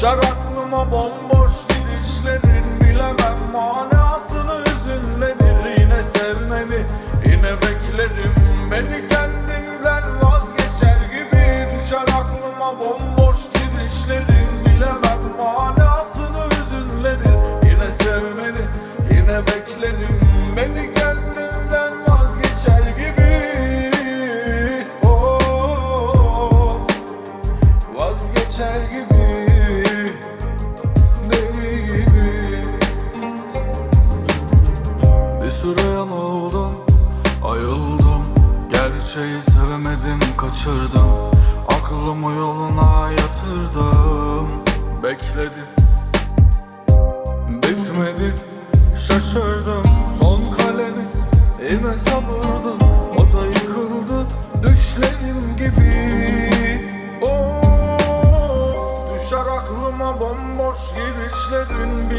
Düşer aklıma bomboş gidişlerin Bilemem manasını hüzünlenir Yine sevmeni. Yine beklerim Beni kendimden vazgeçer gibi. Düşer aklıma bomboş gidişlerin Bilemem manasını hüzünlenir Yine sevmeni. Yine beklerim Beni kendimden vazgeçer gibi. Of Vazgeçer gibi Bir süre yanıldım Ayıldım. Gerçeği sevemedim kaçırdım. Aklımı yoluna yatırdım. Bekledim. Bitmedi. Şaşırdım. Son kaleniz Yine sabırdı